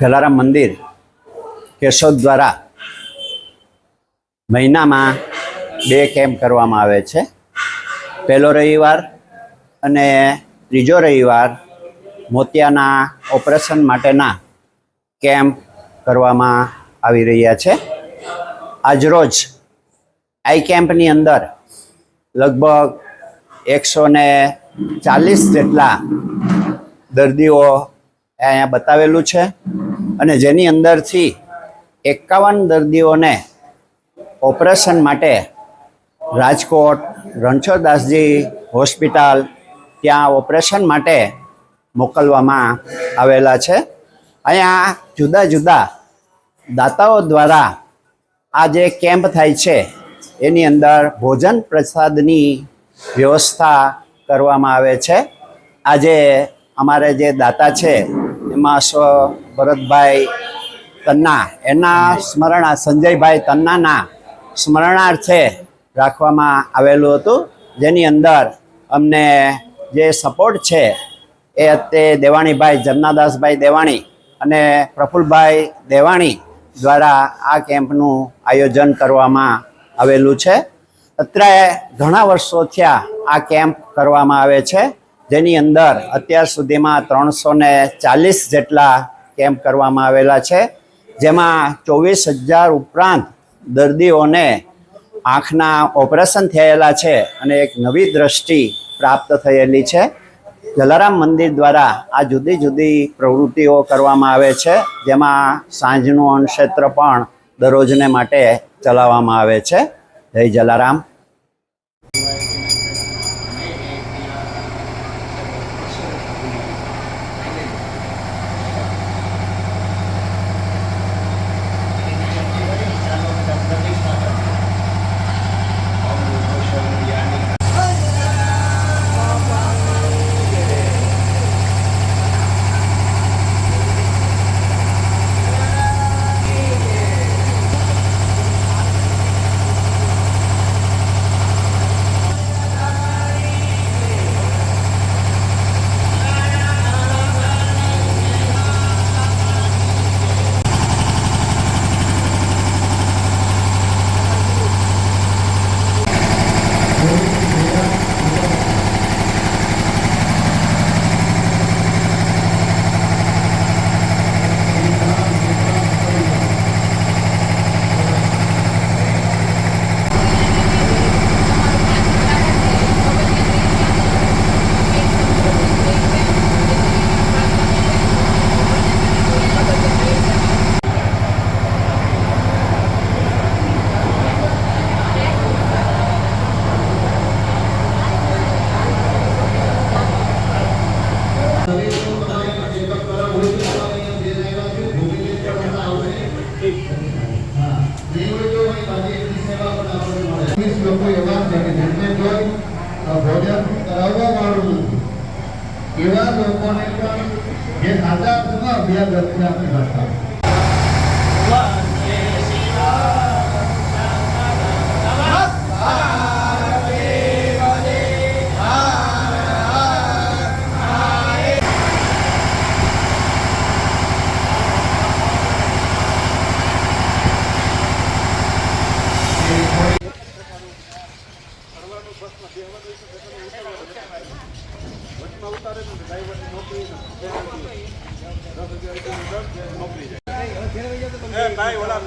જલારામ મંદિર, કેશોદ દ્વારા મહિનામાં બે કેમ્પ કરવામાં આવે છે. પહેલો રવિવાર અને ત્રીજો રવિવાર મોતિયાના ઓપરેશન માટેના કેમ્પ કરવામાં આવી રહ્યા છે. આજરોજ આઈ કેમ્પની અંદર લગભગ એકસો ને ચાલીસ જેટલા દર્દીઓ અહીંયા બતાવેલું છે. અને જેની અંદરથી એકાવન દર્દીઓને ઓપરેશન માટે રાજકોટ રણછોડદાસજી હોસ્પિટલ ત્યાં ઓપરેશન માટે મોકલવામાં આવેલા છે. અહીંયા જુદા જુદા દાતાઓ દ્વારા આ જે કેમ્પ થાય છે, એની અંદર ભોજન પ્રસાદની વ્યવસ્થા કરવામાં આવે છે. આજે અમારે જે દાતા છે એમાં સ્વ ભરતભાઈ તન્ના. એના સ્મરણા, સંજયભાઈ તન્નાના સ્મરણાર્થે રાખવામાં આવેલું હતું. જેની અંદર અમને જે સપોર્ટ છે, એ તે દેવાણીભાઈ જમનાદાસભાઈ દેવાણી અને પ્રફુલભાઈ દેવાણી દ્વારા આ કેમ્પનું આયોજન કરવામાં આવેલું છે. અત્યારે ઘણા વર્ષો થયા આ કેમ્પ કરવામાં આવે છે. જેની અંદર અત્યાર સુધીમાં ત્રણસો ને ચાલીસ જેટલા કેમ્પ કરવામાં આવેલા છે. જેમાં ચોવીસ હજાર ઉપરાંત દર્દીઓને આંખના ઓપરેશન થયેલા છે અને એક નવી દ્રષ્ટિ પ્રાપ્ત થયેલી છે. જલારામ મંદિર દ્વારા આ જુદી જુદી પ્રવૃત્તિઓ કરવામાં આવે છે, જેમાં સાંજનું અણક્ષેત્ર પણ દરરોજને માટે ચલાવવામાં આવે છે. જય જલારામ. વીસ લોકો એવા છે કે જેમને કોઈ ભોજન કરાવવા વાળું એવા લોકોને પણ જે સાચા અભ્યાસ દર્શન આપી શકતા ઉતારે ને ડ્રાઈવરની નોકરી નોકરી જાય ભાઈ ઓલા